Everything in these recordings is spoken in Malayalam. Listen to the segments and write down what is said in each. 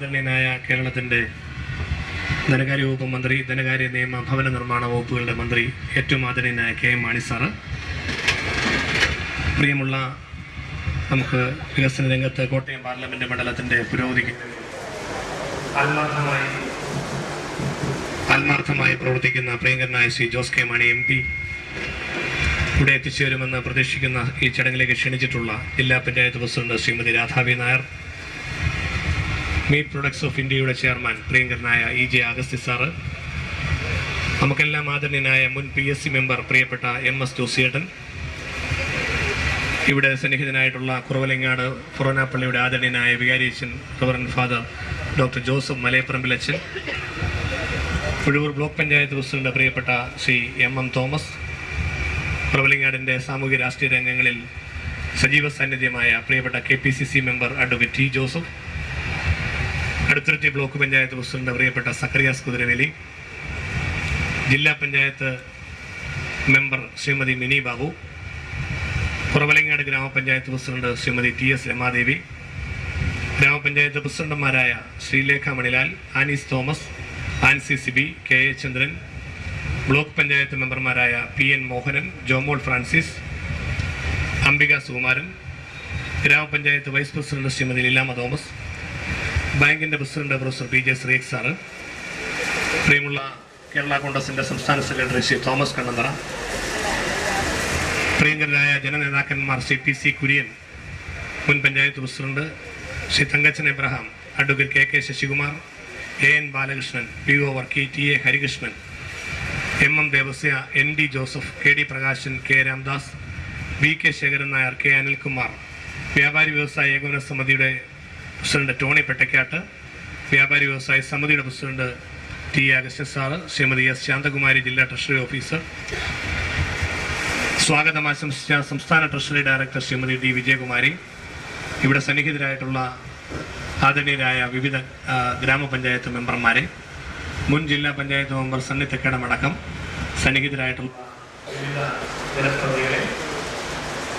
ആദരണീയനായ കേരളത്തിന്റെ ധനകാര്യ വകുപ്പ് മന്ത്രി ധനകാര്യ നിയമ ഭവന നിർമ്മാണ വകുപ്പുകളുടെ മന്ത്രി ഏറ്റവും ആദരണീയനായ കെ എം മാണി സാറ്. പ്രിയമുള്ള നമുക്ക് വികസന രംഗത്ത് കോട്ടയം പാർലമെന്റ് മണ്ഡലത്തിന്റെ പുരോഗതിക്ക് ആത്മാർത്ഥമായി ആത്മാർത്ഥമായി പ്രവർത്തിക്കുന്ന പ്രിയങ്കരനായ Shri Jose K Mani M P ഇവിടെ എത്തിച്ചേരുമെന്ന് പ്രതീക്ഷിക്കുന്ന ഈ ചടങ്ങിലേക്ക് ക്ഷണിച്ചിട്ടുള്ള ജില്ലാ panchayat president Shrimati Radhavi Nair. Meat products of ഇന്ത്യയുടെ ചെയർമാൻ പ്രിയങ്കരനായ ഇ ജെ അഗസ്തി സാറ് നമുക്കെല്ലാം ആദരണീയനായ മുൻ പി എസ് സി മെമ്പർ പ്രിയപ്പെട്ട എം എസ് ജോസിയേട്ടൻ ഇവിടെ സന്നിഹിതനായിട്ടുള്ള കുറവലങ്ങാട് ഫൊറോനാപ്പള്ളിയുടെ ആദരണീയനായ വികാരിയച്ഛൻ റവറൻ ഫാദർ ഡോക്ടർ ജോസഫ് മലയപ്പറമ്പിലച്ഛൻ പുഴൂർ ബ്ലോക്ക് പഞ്ചായത്ത് പ്രസിഡന്റ് പ്രിയപ്പെട്ട ശ്രീ എം എം തോമസ് കുറവലങ്ങാടിന്റെ സാമൂഹ്യ രാഷ്ട്രീയ രംഗങ്ങളിൽ സജീവ സാന്നിധ്യമായ പ്രിയപ്പെട്ട K P C C member advocate T Joseph Aduthuruthi block panchayat president പ്രിയപ്പെട്ട സക്കറിയാസ് കുതിരവേലി ജില്ലാ പഞ്ചായത്ത് മെമ്പർ ശ്രീമതി മിനി ബാബു കുറവലങ്ങാട് ഗ്രാമപഞ്ചായത്ത് president Shrimati T S Ramadevi ഗ്രാമപഞ്ചായത്ത് പ്രസിഡന്റുമാരായ Sreelekha Manilal Annies Thomas Ancy Sibi K A Chandran block panchayat മെമ്പർമാരായ P N Mohanan Jomol Francis Ambika Sukumaran ഗ്രാമപഞ്ചായത്ത് vice president Shrimati Leelamma Thomas ബാങ്കിന്റെ president professor P J Sreek sir പ്രിയമുള്ള കേരള കോൺഗ്രസിന്റെ സംസ്ഥാന സെക്രട്ടറി ശ്രീ തോമസ് കണ്ണന്തറ പ്രിയങ്കരായ ജനനേതാക്കന്മാർ ശ്രീ പി സി കുര്യൻ മുൻ panchayat president Shri Thankachan Abraham advocate K K Sasikumar A N Balakrishnan P O Varkey T A Harikrishnan M M Devasya N D Joseph K D Prakashan K Ramdas V K Sekharan Nair K Anilkumar വ്യാപാരി വ്യവസായ ഏകോപന സമിതിയുടെ പ്രസിഡന്റ് ടോണി പെട്ടക്കാട്ട് വ്യാപാരി വ്യവസായ സമിതിയുടെ president T Augustine sir Srimathi S Santhakumari ജില്ലാ ട്രഷറി ഓഫീസർ. സ്വാഗതം ആശംസിച്ച സംസ്ഥാന treasury director Srimathi D Vijayakumari. ഇവിടെ സന്നിഹിതരായിട്ടുള്ള ആദരണീയരായ വിവിധ ഗ്രാമപഞ്ചായത്ത് മെമ്പർമാരെ മുൻ ജില്ലാ പഞ്ചായത്ത് മെമ്പർ സണ്ണി തെക്കടമടക്കം സന്നിഹിതരായിട്ടുള്ള ജനപ്രതിനിധികളെ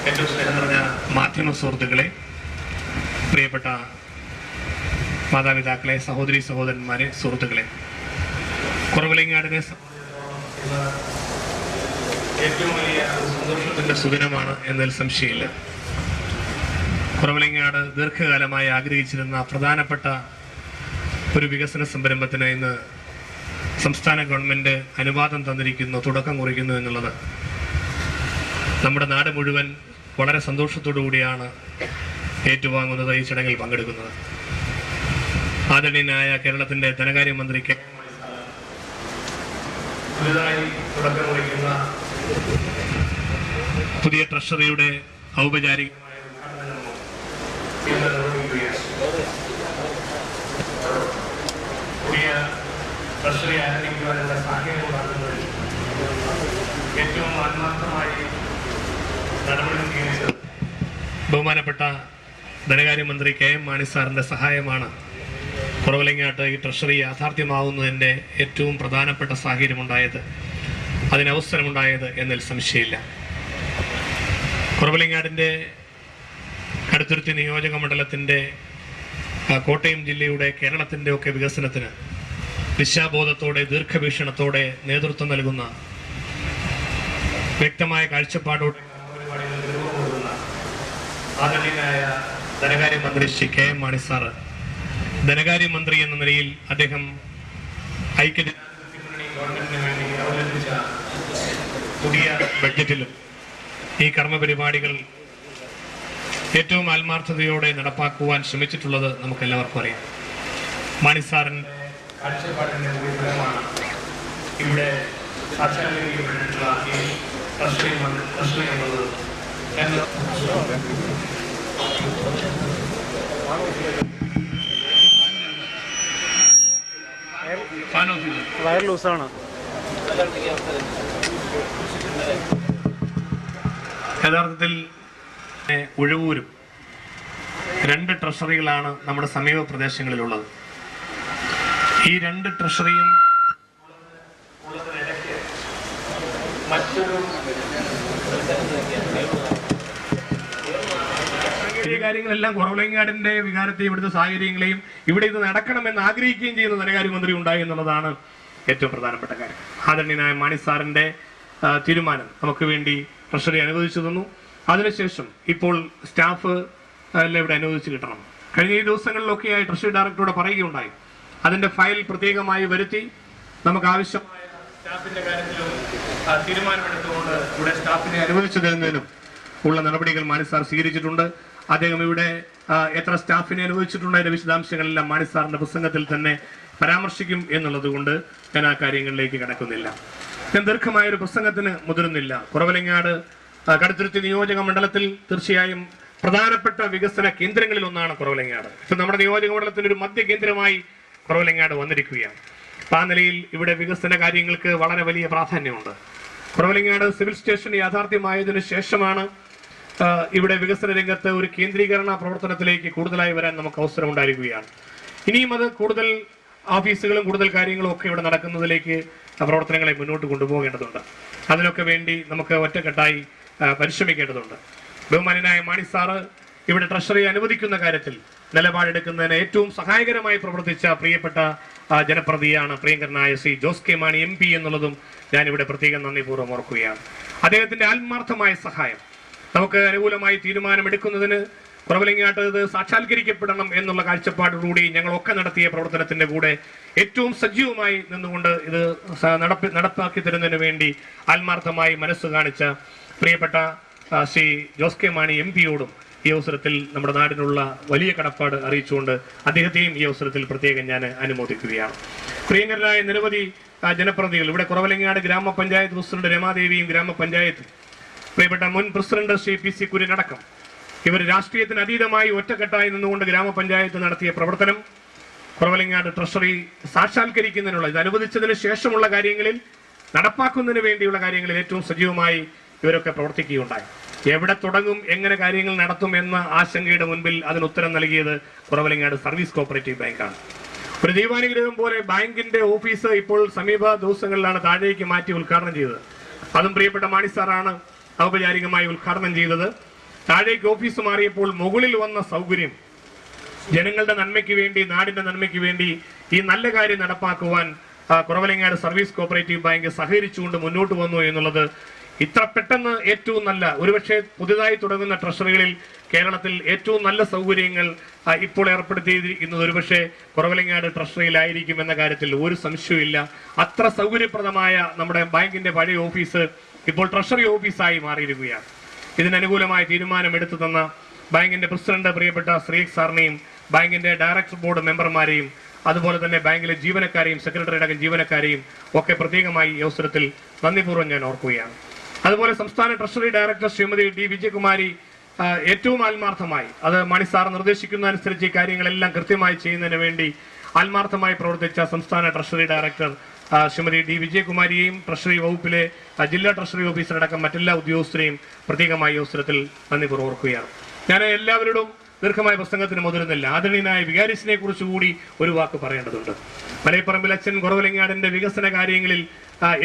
ഏറ്റവും സ്നേഹം നിറഞ്ഞ മാധ്യമ സുഹൃത്തുക്കളെ പ്രിയപ്പെട്ട മാതാപിതാക്കളെ സഹോദരി സഹോദരന്മാരെ സുഹൃത്തുക്കളെ. കുറവിലങ്ങാടിനെ ഏറ്റവും വലിയ ഒരു സന്തോഷത്തിന്റെ സുദിനമാണ് എന്നതിൽ സംശയമില്ല. കുറവിലങ്ങാട് ദീർഘകാലമായി ആഗ്രഹിച്ചിരുന്ന പ്രധാനപ്പെട്ട ഒരു വികസന സംരംഭത്തിന് ഇന്ന് സംസ്ഥാന ഗവൺമെന്റ് അനുവാദം തന്നിരിക്കുന്നു തുടക്കം കുറിക്കുന്നു എന്നുള്ളത്. നമ്മുടെ നാട് മുഴുവൻ വളരെ സന്തോഷത്തോടു കൂടിയാണ് ഏറ്റുവാങ്ങുന്നത് ഈ ചടങ്ങിൽ പങ്കെടുക്കുന്നത്. ആദരണീയനായ കേരളത്തിന്റെ ധനകാര്യമന്ത്രി കെ തുടക്കം പുതിയ ട്രഷറിയുടെ ഔപചാരിക പുതിയ ട്രഷറി ആരംഭിക്കുവാനുള്ള ബഹുമാനപ്പെട്ട ധനകാര്യമന്ത്രി കെ എം മാണി സാറിന്റെ സഹായമാണ്. കുറവലങ്ങാട്ട് ഈ ട്രഷറി യാഥാർത്ഥ്യമാവുന്നതിന്റെ ഏറ്റവും പ്രധാനപ്പെട്ട സാഹചര്യമുണ്ടായത് അതിനവസരമുണ്ടായത് എന്നതിൽ സംശയമില്ല. കുറവിലങ്ങാടിന്റെ കടുത്തുരുത്തി നിയോജക മണ്ഡലത്തിന്റെ കോട്ടയം ജില്ലയുടെ കേരളത്തിന്റെ ഒക്കെ വികസനത്തിന് ദിശാബോധത്തോടെ ദീർഘവീക്ഷണത്തോടെ നേതൃത്വം നൽകുന്ന വ്യക്തമായ കാഴ്ചപ്പാടോടെ ആദരണീയനായ ധനകാര്യമന്ത്രി Shri K M Mani sir ധനകാര്യമന്ത്രി എന്ന നിലയിൽ അദ്ദേഹം ഐക്യജനാധിപത്യ മുന്നണി ഗവൺമെന്റിന് വേണ്ടി അവതരിപ്പിച്ച പുതിയ ബഡ്ജറ്റിലും ഈ കർമ്മപരിപാടികൾ ഏറ്റവും ആത്മാർത്ഥതയോടെ നടപ്പാക്കുവാൻ ശ്രമിച്ചിട്ടുള്ളത് നമുക്ക് എല്ലാവർക്കും അറിയാം. മാണി സാറിന്റെ കാഴ്ചപ്പാടിന്റെ കൂടി ഫലമാണ് ഇവിടെ സാക്ഷാത്കരിക്കപ്പെട്ടിട്ടുള്ള ഈ ട്രഷറി എന്നുള്ളത് എന്ന് ഫാൻ ഓഫീസർ വയർ ലൂസാണ്. യഥാർത്ഥത്തിൽ ഉഴവൂരും രണ്ട് ട്രഷറികളാണ് നമ്മുടെ സമീപ പ്രദേശങ്ങളിലുള്ളത്. ഈ രണ്ട് ട്രഷറിയും മറ്റൊരു ഈ കാര്യങ്ങളെല്ലാം കുറവലങ്ങാടിന്റെ വികാരത്തെയും ഇവിടുത്തെ സാഹചര്യങ്ങളെയും ഇവിടെ ഇത് നടക്കണമെന്ന് ആഗ്രഹിക്കുകയും ചെയ്യുന്ന ധനകാര്യമന്ത്രി ഉണ്ടായി എന്നുള്ളതാണ് ഏറ്റവും പ്രധാനപ്പെട്ട കാര്യം. ആദരണീയനായ മാണി സാറിന്റെ തീരുമാനം നമുക്ക് വേണ്ടി ട്രഷറി അനുവദിച്ചു തന്നു. അതിനുശേഷം ഇപ്പോൾ സ്റ്റാഫ് എല്ലാം ഇവിടെ അനുവദിച്ച് കിട്ടണം. കഴിഞ്ഞ ഈ ദിവസങ്ങളിലൊക്കെയായി ട്രഷറി ഡയറക്ടറോട് പറയുകയുണ്ടായി. അതിന്റെ ഫയൽ പ്രത്യേകമായി വരുത്തി നമുക്ക് ആവശ്യമായ സ്റ്റാഫിന്റെ കാര്യത്തിലും തീരുമാനമെടുത്തുകൊണ്ട് ഇവിടെ സ്റ്റാഫിനെ അനുവദിച്ചു തരുന്നതിനും ഉള്ള നടപടികൾ മാണി സാർ സ്വീകരിച്ചിട്ടുണ്ട്. അദ്ദേഹം ഇവിടെ എത്ര സ്റ്റാഫിനെ അനുവദിച്ചിട്ടുണ്ട് അതിന്റെ വിശദാംശങ്ങളെല്ലാം മാണി സാറിന്റെ പ്രസംഗത്തിൽ തന്നെ പരാമർശിക്കും എന്നുള്ളത് കൊണ്ട് ഞാൻ ആ കാര്യങ്ങളിലേക്ക് കടക്കുന്നില്ല. ഞാൻ ദീർഘമായ ഒരു പ്രസംഗത്തിന് മുതിരുന്നില്ല. കുറവലങ്ങാട് കടുത്തുരുത്തി നിയോജക മണ്ഡലത്തിൽ തീർച്ചയായും പ്രധാനപ്പെട്ട വികസന കേന്ദ്രങ്ങളിൽ ഒന്നാണ് കുറവലങ്ങാട്. ഇപ്പൊ നമ്മുടെ നിയോജക മണ്ഡലത്തിന്റെ ഒരു മധ്യ കേന്ദ്രമായി കുറവലങ്ങാട് വന്നിരിക്കുകയാണ്. അപ്പൊ ആ നിലയിൽ ഇവിടെ വികസന കാര്യങ്ങൾക്ക് വളരെ വലിയ പ്രാധാന്യമുണ്ട്. കുറവലങ്ങാട് സിവിൽ സ്റ്റേഷൻ യാഥാർത്ഥ്യമായതിനു ശേഷമാണ് ഇവിടെ വികസന രംഗത്ത് ഒരു കേന്ദ്രീകരണ പ്രവർത്തനത്തിലേക്ക് കൂടുതലായി വരാൻ നമുക്ക് അവസരം ഉണ്ടായിരിക്കുകയാണ്. ഇനിയും അത് കൂടുതൽ ഓഫീസുകളും കൂടുതൽ കാര്യങ്ങളും ഒക്കെ ഇവിടെ നടക്കുന്നതിലേക്ക് പ്രവർത്തനങ്ങളെ മുന്നോട്ട് കൊണ്ടുപോകേണ്ടതുണ്ട്. അതിനൊക്കെ വേണ്ടി നമുക്ക് ഒറ്റക്കെട്ടായി പരിശ്രമിക്കേണ്ടതുണ്ട്. ബഹുമാനായ മാണി സാറ് ഇവിടെ ട്രഷറി അനുവദിക്കുന്ന കാര്യത്തിൽ നിലപാടെടുക്കുന്നതിന് ഏറ്റവും സഹായകരമായി പ്രവർത്തിച്ച പ്രിയപ്പെട്ട ജനപ്രതിയാണ് പ്രിയങ്കരനായ Shri Jose K Mani M P എന്നുള്ളതും ഞാൻ ഇവിടെ പ്രത്യേകം നന്ദിപൂർവം ഓർക്കുകയാണ്. അദ്ദേഹത്തിന്റെ ആത്മാർത്ഥമായ സഹായം നമുക്ക് അനുകൂലമായി തീരുമാനമെടുക്കുന്നതിന് ഇത് സാക്ഷാത്കരിക്കപ്പെടണം എന്നുള്ള കാഴ്ചപ്പാടോടുകൂടി ഞങ്ങളൊക്കെ നടത്തിയ പ്രവർത്തനത്തിന്റെ കൂടെ ഏറ്റവും സജീവമായി നിന്നുകൊണ്ട് ഇത് നടപ്പി നടപ്പാക്കി തരുന്നതിന് വേണ്ടി ആത്മാർത്ഥമായി മനസ്സ് കാണിച്ച പ്രിയപ്പെട്ട ശ്രീ ജോസ് കെ മാണി എം പിയോടും ഈ അവസരത്തിൽ നമ്മുടെ നാടിനുള്ള വലിയ കടപ്പാട് അറിയിച്ചുകൊണ്ട് അദ്ദേഹത്തെയും ഈ അവസരത്തിൽ പ്രത്യേകം ഞാൻ അനുമോദിക്കുകയാണ്. പ്രിയങ്കരായ നിരവധി ജനപ്രതിനിധികൾ ഇവിടെ കുറവലങ്ങാട് ഗ്രാമപഞ്ചായത്ത് പ്രസിഡന്റ് രമാദേവിയും ഗ്രാമപഞ്ചായത്തും പ്രിയപ്പെട്ട മുൻ പ്രസിഡന്റ് ശ്രീ പി സി കുര്യനടക്കം ഇവർ രാഷ്ട്രീയത്തിന് അതീതമായി ഒറ്റക്കെട്ടായി നിന്നുകൊണ്ട് ഗ്രാമപഞ്ചായത്ത് നടത്തിയ പ്രവർത്തനം കുറവലങ്ങാട് ട്രഷറി സാക്ഷാത്കരിക്കുന്നതിനുള്ള ഇത് അനുവദിച്ചതിന് ശേഷമുള്ള കാര്യങ്ങളിൽ നടപ്പാക്കുന്നതിന് വേണ്ടിയുള്ള കാര്യങ്ങളിൽ ഏറ്റവും സജീവമായി ഇവരൊക്കെ പ്രവർത്തിക്കുകയുണ്ടായി. എവിടെ തുടങ്ങും എങ്ങനെ കാര്യങ്ങൾ നടത്തും എന്ന ആശങ്കയുടെ മുൻപിൽ അതിന് ഉത്തരം നൽകിയത് കുറവലങ്ങാട് സർവീസ് കോപ്പറേറ്റീവ് ബാങ്കാണ്. ഒരു ദൈവാനുഗ്രഹം പോലെ ബാങ്കിന്റെ ഓഫീസ് ഇപ്പോൾ സമീപ ദിവസങ്ങളിലാണ് താഴേക്ക് മാറ്റി ഉദ്ഘാടനം ചെയ്തത്. അതും പ്രിയപ്പെട്ട മാണി സാറാണ് ഔപചാരികമായി ഉദ്ഘാടനം ചെയ്തത് താഴേക്ക് ഓഫീസ് മാറിയപ്പോൾ മുകളിൽ വന്ന സൗകര്യം. ജനങ്ങളുടെ നന്മയ്ക്ക് വേണ്ടി നാടിന്റെ നന്മയ്ക്ക് വേണ്ടി ഈ നല്ല കാര്യം നടപ്പാക്കുവാൻ കുറവലങ്ങാട് സർവീസ് കോപ്പറേറ്റീവ് ബാങ്ക് സഹകരിച്ചുകൊണ്ട് മുന്നോട്ട് വന്നു എന്നുള്ളത് ഇത്ര പെട്ടെന്ന് ഏറ്റവും നല്ല ഒരുപക്ഷെ പുതുതായി തുടങ്ങുന്ന ട്രഷറികളിൽ കേരളത്തിൽ ഏറ്റവും നല്ല സൗകര്യങ്ങൾ ഇപ്പോൾ ഏർപ്പെടുത്തിയിരിക്കുന്നത് ഒരുപക്ഷെ കുറവലങ്ങാട് ട്രഷറിയിലായിരിക്കും എന്ന കാര്യത്തിൽ ഒരു സംശയവും അത്ര സൗകര്യപ്രദമായ നമ്മുടെ ബാങ്കിന്റെ പഴയ ഓഫീസ് ഇപ്പോൾ ട്രഷറി ഓഫീസായി മാറിയിരിക്കുകയാണ്. ഇതിനനുകൂലമായ തീരുമാനം എടുത്തു തന്ന ബാങ്കിന്റെ പ്രസിഡന്റ് പ്രിയപ്പെട്ട ശ്രീക് സാറിനെയും ബാങ്കിന്റെ ഡയറക്ടർ ബോർഡ് മെമ്പർമാരെയും അതുപോലെ തന്നെ ബാങ്കിലെ ജീവനക്കാരെയും സെക്രട്ടറി അടക്കം ജീവനക്കാരെയും ഒക്കെ പ്രത്യേകമായി ഈ അവസരത്തിൽ നന്ദിപൂർവം ഞാൻ ഓർക്കുകയാണ്. അതുപോലെ സംസ്ഥാന treasury director Shrimati D Vijayakumari ഏറ്റവും ആത്മാർത്ഥമായി അത് മണി സാർ നിർദ്ദേശിക്കുന്ന അനുസരിച്ച് ഈ കാര്യങ്ങളെല്ലാം കൃത്യമായി ചെയ്യുന്നതിന് വേണ്ടി ആത്മാർത്ഥമായി പ്രവർത്തിച്ച സംസ്ഥാന ട്രഷറി ഡയറക്ടർ ശ്രീമതി ഡി. വിജയകുമാരിയെയും ട്രഷറി വകുപ്പിലെ ജില്ലാ ട്രഷറി ഓഫീസറടക്കം മറ്റെല്ലാ ഉദ്യോഗസ്ഥരെയും പ്രത്യേകമായി അവസരത്തിൽ നന്ദി പുറവർക്കുകയാണ് ഞാൻ എല്ലാവരോടും ദീർഘമായ പ്രസംഗത്തിന് മുതിരുന്നില്ല. ആദരണീയനായ വികാരിസിനെ കുറിച്ച് കൂടി ഒരു വാക്ക് പറയേണ്ടതുണ്ട്. മലയപ്പറമ്പിൽ അച്ഛൻ കുറവലിങ്ങാടിന്റെ വികസന കാര്യങ്ങളിൽ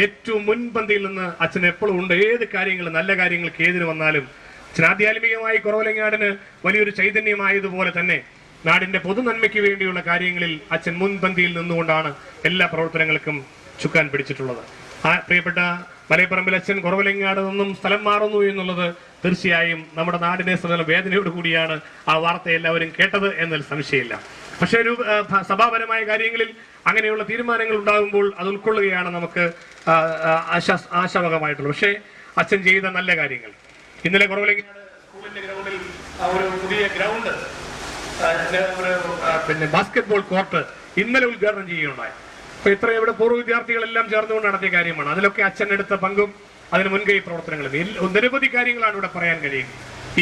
ഏറ്റവും മുൻപന്തിയിൽ നിന്ന് അച്ഛൻ എപ്പോഴും ഉണ്ട്. ഏത് കാര്യങ്ങൾ നല്ല കാര്യങ്ങൾക്ക് ഏതിന് വന്നാലും അച്ഛൻ ആധ്യാത്മികമായി കുറവലിങ്ങാടിന് വലിയൊരു ചൈതന്യമായതുപോലെ തന്നെ നാടിന്റെ പൊതുനന്മയ്ക്ക് വേണ്ടിയുള്ള കാര്യങ്ങളിൽ അച്ഛൻ മുൻപന്തിയിൽ നിന്നുകൊണ്ടാണ് എല്ലാ പ്രവർത്തനങ്ങൾക്കും ചുക്കാൻ പിടിച്ചിട്ടുള്ളത്. ആ പ്രിയപ്പെട്ട മലയപ്പറമ്പിൽ അച്ഛൻ കുറവലങ്ങാട് നിന്നും സ്ഥലം മാറുന്നു എന്നുള്ളത് തീർച്ചയായും നമ്മുടെ നാടിനെ സംബന്ധിച്ച വേദനയോട് കൂടിയാണ് ആ വാർത്ത എല്ലാവരും കേട്ടത് എന്നതിൽ സംശയമില്ല. പക്ഷേ ഒരു സഭാപരമായ കാര്യങ്ങളിൽ അങ്ങനെയുള്ള തീരുമാനങ്ങൾ ഉണ്ടാകുമ്പോൾ അത് ഉൾക്കൊള്ളുകയാണ് നമുക്ക് ആശാ ആശാവകമായിട്ടുള്ളത് പക്ഷേ അച്ഛൻ ചെയ്ത നല്ല കാര്യങ്ങൾ. ഇന്നലെ കുറവലങ്ങാട് സ്കൂളിന്റെ ഗ്രൗണ്ടിൽ ഒരു പുതിയ ഗ്രൗണ്ട് പിന്നെ ബാസ്കറ്റ്ബോൾ കോർട്ട് ഇന്നലെ ഉദ്ഘാടനം ചെയ്യുകയുണ്ടായി. അപ്പൊ ഇത്ര ഇവിടെ പൂർവ വിദ്യാർത്ഥികളെല്ലാം ചേർന്നുകൊണ്ട് നടത്തിയ കാര്യമാണ്. അതിലൊക്കെ അച്ഛൻ എടുത്ത പങ്കും അതിന് മുൻകൈ പ്രവർത്തനങ്ങളും. നിരവധി കാര്യങ്ങളാണ് ഇവിടെ പറയാൻ കഴിയും.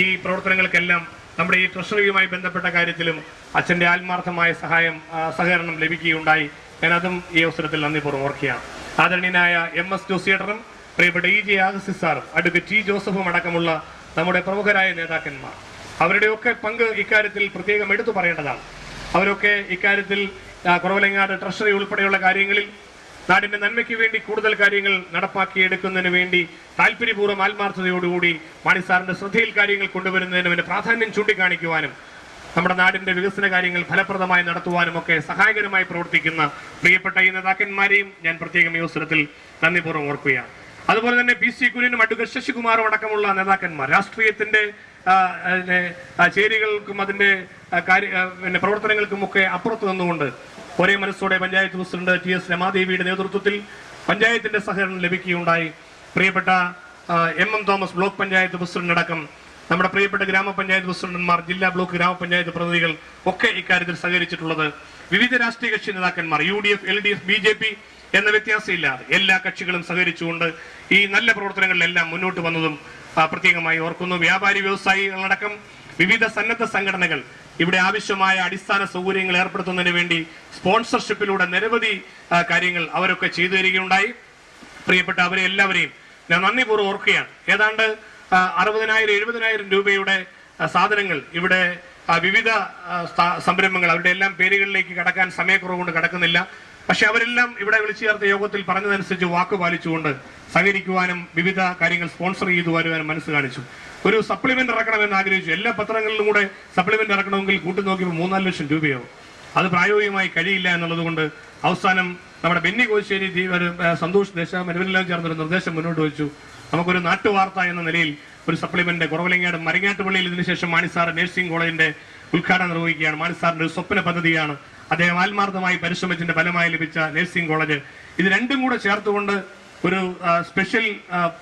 ഈ പ്രവർത്തനങ്ങൾക്കെല്ലാം നമ്മുടെ ഈ ട്രഷറിയുമായി ബന്ധപ്പെട്ട കാര്യത്തിലും അച്ഛന്റെ ആത്മാർത്ഥമായ സഹായം സഹകരണം ലഭിക്കുകയുണ്ടായി. ഞാൻ അതും ഈ അവസരത്തിൽ നന്ദിപൂർവം ഓർക്കുകയാണ്. ആദരണീയനായ എം എസ് ജോസിയേട്ടറും പ്രിയപ്പെട്ട ഇ ജെ ആഗസ്തി സാറും അഡ്വക്കേറ്റ് ടി ജോസഫും അടക്കമുള്ള നമ്മുടെ പ്രമുഖരായ നേതാക്കന്മാർ. അവരുടെയൊക്കെ പങ്ക് ഇക്കാര്യത്തിൽ പ്രത്യേകം എടുത്തു പറയേണ്ടതാണ്. അവരൊക്കെ ഇക്കാര്യത്തിൽ കുറവലങ്ങാട് ട്രഷറി ഉൾപ്പെടെയുള്ള കാര്യങ്ങളിൽ നാടിന്റെ നന്മയ്ക്ക് വേണ്ടി കൂടുതൽ കാര്യങ്ങൾ നടപ്പാക്കിയെടുക്കുന്നതിന് വേണ്ടി താല്പര്യപൂർവം ആത്മാർത്ഥതയോടുകൂടി മാണി സാറിന്റെ ശ്രദ്ധയിൽ കാര്യങ്ങൾ കൊണ്ടുവരുന്നതിന് വേണ്ടി പ്രാധാന്യം ചൂണ്ടിക്കാണിക്കുവാനും നമ്മുടെ നാടിന്റെ വികസന കാര്യങ്ങൾ ഫലപ്രദമായി നടത്തുവാനും ഒക്കെ സഹായകരമായി പ്രവർത്തിക്കുന്ന പ്രിയപ്പെട്ട ഈ നേതാക്കന്മാരെയും ഞാൻ പ്രത്യേകം ഈ അവസരത്തിൽ നന്ദിപൂർവം ഓർക്കുകയാണ്. അതുപോലെ തന്നെ പി സി കുര്യനും അഡ്വക്കേറ്റ് ശശികുമാറും അടക്കമുള്ള നേതാക്കന്മാർ രാഷ്ട്രീയത്തിന്റെ ചേരികൾക്കും അതിന്റെ കാര്യ പിന്നെ പ്രവർത്തനങ്ങൾക്കും ഒക്കെ അപ്പുറത്ത് നിന്നുകൊണ്ട് ഒരേ മനസ്സോടെ പഞ്ചായത്ത് പ്രസിഡന്റ് ടി എസ് രമാദേവിയുടെ നേതൃത്വത്തിൽ പഞ്ചായത്തിന്റെ സഹകരണം ലഭിക്കുകയുണ്ടായി. പ്രിയപ്പെട്ട M M Thomas block panchayat president അടക്കം നമ്മുടെ പ്രിയപ്പെട്ട ഗ്രാമപഞ്ചായത്ത് പ്രസിഡന്റുമാർ ജില്ലാ ബ്ലോക്ക് ഗ്രാമപഞ്ചായത്ത് പ്രതിനിധികൾ ഒക്കെ ഇക്കാര്യത്തിൽ സഹകരിച്ചിട്ടുള്ളത്. വിവിധ രാഷ്ട്രീയ കക്ഷി നേതാക്കന്മാർ U D F L D F B J P എന്ന വ്യത്യാസമില്ലാതെ എല്ലാ കക്ഷികളും സഹകരിച്ചുകൊണ്ട് ഈ നല്ല പ്രവർത്തനങ്ങളിലെല്ലാം മുന്നോട്ട് വന്നതും പ്രത്യേകമായി ഓർക്കുന്നു. വ്യാപാരി വ്യവസായികളടക്കം വിവിധ സന്നദ്ധ സംഘടനകൾ ഇവിടെ ആവശ്യമായ അടിസ്ഥാന സൗകര്യങ്ങൾ ഏർപ്പെടുത്തുന്നതിന് വേണ്ടി സ്പോൺസർഷിപ്പിലൂടെ നിരവധി കാര്യങ്ങൾ അവരൊക്കെ ചെയ്തു തരികയുണ്ടായി. പ്രിയപ്പെട്ട അവരെ എല്ലാവരെയും ഞാൻ നന്ദിപൂർവം ഓർക്കുകയാണ്. ഏതാണ്ട് അറുപതിനായിരം എഴുപതിനായിരം രൂപയുടെ സാധനങ്ങൾ ഇവിടെ വിവിധ സംരംഭങ്ങൾ അവരുടെ എല്ലാം പേരുകളിലേക്ക് കടക്കാൻ സമയക്കുറവ് കൊണ്ട് കടക്കുന്നില്ല. പക്ഷെ അവരെല്ലാം ഇവിടെ വിളിച്ചു ചേർത്ത യോഗത്തിൽ പറഞ്ഞതനുസരിച്ച് വാക്ക് പാലിച്ചുകൊണ്ട് സഹകരിക്കുവാനും വിവിധ കാര്യങ്ങൾ സ്പോൺസർ ചെയ്തു വരുവാനും മനസ്സ് കാണിച്ചു. ഒരു സപ്ലിമെന്റ് ഇറക്കണമെന്ന് ആഗ്രഹിച്ചു. എല്ലാ പത്രങ്ങളിലും കൂടെ സപ്ലിമെന്റ് ഇറക്കണമെങ്കിൽ കൂട്ടി നോക്കിയപ്പോൾ മൂന്നാൽ ലക്ഷം രൂപയാവും. അത് പ്രായോഗികമായി കഴിയില്ല എന്നുള്ളത് കൊണ്ട് അവസാനം നമ്മുടെ ബെന്നി കോശ്ശേരി ജീവൻ ഒരു, സന്തോഷ് ദേശം ഇവരെല്ലാം ചേർന്നൊരു നിർദ്ദേശം മുന്നോട്ട് വെച്ചു. നമുക്കൊരു നാട്ടുവാർത്ത എന്ന നിലയിൽ ഒരു സപ്ലിമെന്റ് കുറവലങ്ങാട് മരങ്ങാട്ടുപള്ളിയിൽ ഇതിനുശേഷം മാണിസാർ നഴ്സിംഗ് കോളേജിന്റെ ഉദ്ഘാടനം നിർവഹിക്കുകയാണ്. മാണിസാറിന്റെ ഒരു സ്വപ്ന പദ്ധതിയാണ്. അദ്ദേഹം ആത്മാർത്ഥമായി പരിശ്രമിച്ചതിന്റെ ഫലമായി ലഭിച്ച നഴ്സിംഗ് കോളേജ്. ഇത് രണ്ടും കൂടെ ചേർത്തുകൊണ്ട് ഒരു സ്പെഷ്യൽ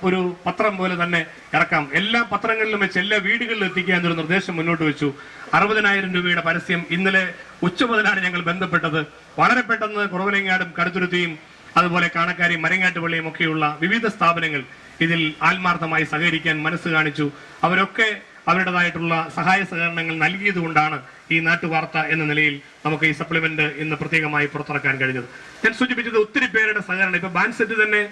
ഒരു പത്രം പോലെ തന്നെ ഇറക്കാം. എല്ലാ പത്രങ്ങളിലും വെച്ച് എല്ലാ വീടുകളിലും എത്തിക്കുക എന്നൊരു നിർദ്ദേശം മുന്നോട്ട് വെച്ചു. അറുപതിനായിരം രൂപയുടെ പരസ്യം ഇന്നലെ ഉച്ച മുതലാണ് ഞങ്ങൾ ബന്ധപ്പെട്ടത്. വളരെ പെട്ടെന്ന് കുറവലങ്ങാടും കടുത്തുരുത്തിയും അതുപോലെ കാണക്കാരി മരങ്ങാട്ടുപള്ളിയും ഒക്കെയുള്ള വിവിധ സ്ഥാപനങ്ങൾ ഇതിൽ ആത്മാർത്ഥമായി സഹകരിക്കാൻ മനസ്സ് കാണിച്ചു. അവരൊക്കെ അവരുടേതായിട്ടുള്ള സഹായ സഹകരണങ്ങൾ നൽകിയതുകൊണ്ടാണ് ഈ നാട്ടുവാർത്ത എന്ന നിലയിൽ നമുക്ക് ഈ സപ്ലിമെന്റ് ഇന്ന് പ്രത്യേകമായി പുറത്തിറക്കാൻ കഴിഞ്ഞത്. ഞാൻ സൂചിപ്പിച്ചത് ഒത്തിരി പേരുടെ സഹകരണം. ഇപ്പൊ ബാൻസെറ്റ് തന്നെ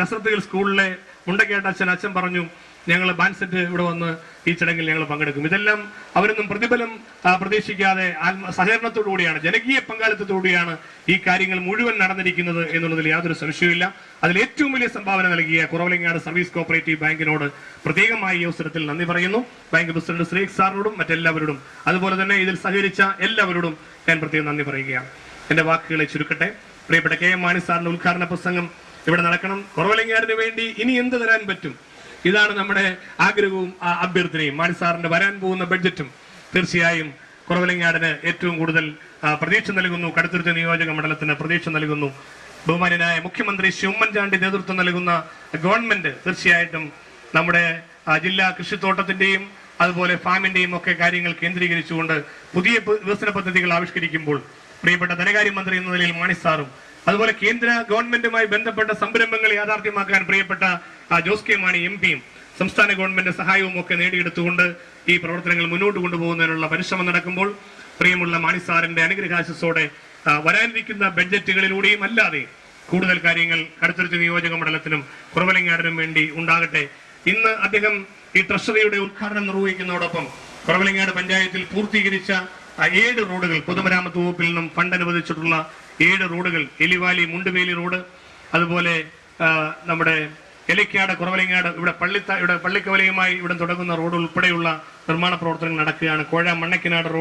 നസറത്തുകൾ സ്കൂളിലെ മുണ്ടക്കേട്ട അച്ഛൻ അച്ഛൻ പറഞ്ഞു ഞങ്ങൾ ബാൻസെറ്റ് ഇവിടെ വന്ന് ഈ ചടങ്ങിൽ ഞങ്ങൾ പങ്കെടുക്കും. ഇതെല്ലാം അവരൊന്നും പ്രതിഫലം പ്രതീക്ഷിക്കാതെ ആത്മ സഹകരണത്തോടുകൂടിയാണ് ജനകീയ പങ്കാളിത്തത്തോടുകൂടിയാണ് ഈ കാര്യങ്ങൾ മുഴുവൻ നടന്നിരിക്കുന്നത് എന്നുള്ളതിൽ യാതൊരു സംശയവുമില്ല. അതിൽ ഏറ്റവും വലിയ സംഭാവന നൽകിയ കുറവലങ്ങാട് സർവീസ് കോപ്പറേറ്റീവ് ബാങ്കിനോട് പ്രത്യേകമായി ഈ അവസരത്തിൽ നന്ദി പറയുന്നു. ബാങ്ക് പ്രസിഡന്റ് ശ്രീക് സാറിനോടും മറ്റെല്ലാവരോടും അതുപോലെ തന്നെ ഇതിൽ സഹകരിച്ച എല്ലാവരോടും ഞാൻ പ്രത്യേകം നന്ദി പറയുകയാണ്. എന്റെ വാക്കുകളെ ചുരുക്കട്ടെ. പ്രിയപ്പെട്ട കെ എം മാണി സാറിന്റെ ഉദ്ഘാടന പ്രസംഗം ഇവിടെ നടക്കണം. കുറവലങ്ങാടിന് വേണ്ടി ഇനി എന്ത് തരാൻ പറ്റും? ഇതാണ് നമ്മുടെ ആഗ്രഹവും അഭ്യർത്ഥനയും. മാണി സാറിന്റെ വരാൻ പോകുന്ന ബഡ്ജറ്റും തീർച്ചയായും കുറവലങ്ങാടിന് ഏറ്റവും കൂടുതൽ പ്രതീക്ഷ നൽകുന്നു. കടുത്തുരുത്തി നിയോജക മണ്ഡലത്തിന് പ്രതീക്ഷ നൽകുന്നു. ബഹുമാനായ മുഖ്യമന്ത്രി ശ്രീ ഉമ്മൻചാണ്ടി നേതൃത്വം നൽകുന്ന ഗവൺമെന്റ് തീർച്ചയായിട്ടും നമ്മുടെ ജില്ലാ കൃഷിത്തോട്ടത്തിന്റെയും അതുപോലെ ഫാമിന്റെയും ഒക്കെ കാര്യങ്ങൾ കേന്ദ്രീകരിച്ചുകൊണ്ട് പുതിയ വികസന പദ്ധതികൾ ആവിഷ്കരിക്കുമ്പോൾ പ്രിയപ്പെട്ട ധനകാര്യമന്ത്രി എന്ന നിലയിൽ മാണി സാറും അതുപോലെ കേന്ദ്ര ഗവൺമെന്റുമായി ബന്ധപ്പെട്ട സംരംഭങ്ങൾ യാഥാർത്ഥ്യമാക്കാൻ പ്രിയപ്പെട്ട ആ, ജോസ് കെ മാണി എം പിയും സംസ്ഥാന ഗവൺമെന്റ് സഹായവും ഒക്കെ നേടിയെടുത്തുകൊണ്ട് ഈ പ്രവർത്തനങ്ങൾ മുന്നോട്ട് കൊണ്ടുപോകുന്നതിനുള്ള പരിശ്രമം നടക്കുമ്പോൾ പ്രിയമുള്ള മാണി സാറിന്റെ അനുഗ്രഹാശിസോടെ വരാനിരിക്കുന്ന ബഡ്ജറ്റുകളിലൂടെയും അല്ലാതെ കൂടുതൽ കാര്യങ്ങൾ കടുത്തുരുത്തി നിയോജക മണ്ഡലത്തിനും കുറവലങ്ങാടിനും വേണ്ടി ഉണ്ടാകട്ടെ. ഇന്ന് അദ്ദേഹം ഈ ട്രഷറിയുടെ ഉദ്ഘാടനം നിർവഹിക്കുന്നതോടൊപ്പം കുറവലങ്ങാട് പഞ്ചായത്തിൽ പൂർത്തീകരിച്ച ഏഴ് റോഡുകൾ പൊതുമരാമത്ത് വകുപ്പിൽ നിന്നും ഫണ്ട് അനുവദിച്ചിട്ടുള്ള ഏഴ് റോഡുകൾ എലിവാലി മുണ്ടുവേലി റോഡ് അതുപോലെ നമ്മുടെ എലക്കാട് കുറവലിങ്ങാട് ഇവിടെ പള്ളിത്ത ഇവിടെ പള്ളിക്കവലയുമായി ഇവിടെ തുടങ്ങുന്ന റോഡ് ഉൾപ്പെടെയുള്ള നിർമ്മാണ പ്രവർത്തനങ്ങൾ നടക്കുകയാണ്. കോഴ മണ്ണക്കിനാട്